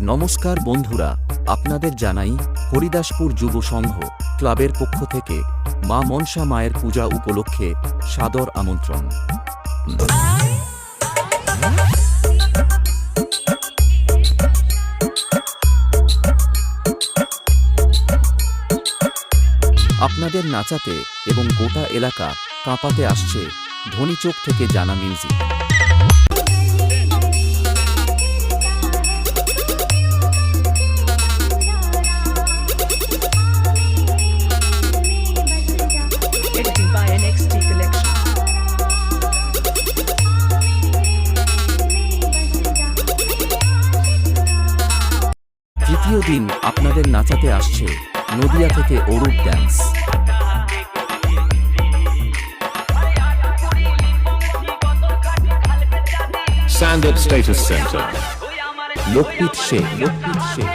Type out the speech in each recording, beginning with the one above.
নমস্কার বন্ধুরা, আপনাদের জানাই হরিদাসপুর যুব সংঘ ক্লাবের পক্ষ থেকে মা মনসা মায়ের পূজা উপলক্ষে সাদর আমন্ত্রণ। আপনাদের নাচাতে এবং গোটা এলাকা কাঁপাতে আসছে ধনীচোখ থেকে জানা মিউজিক। তৃতীয় দিন আপনাদের নাচাতে আসছে নদিয়া থেকে Arup dance Up Status Center. Lokpit Sheikh Lokpit Sheikh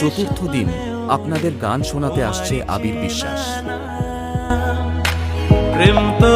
চতুর্থ দিন আপনাদের গান শোনাতে আসছে আবির বিশ্বাস। প্রেম তো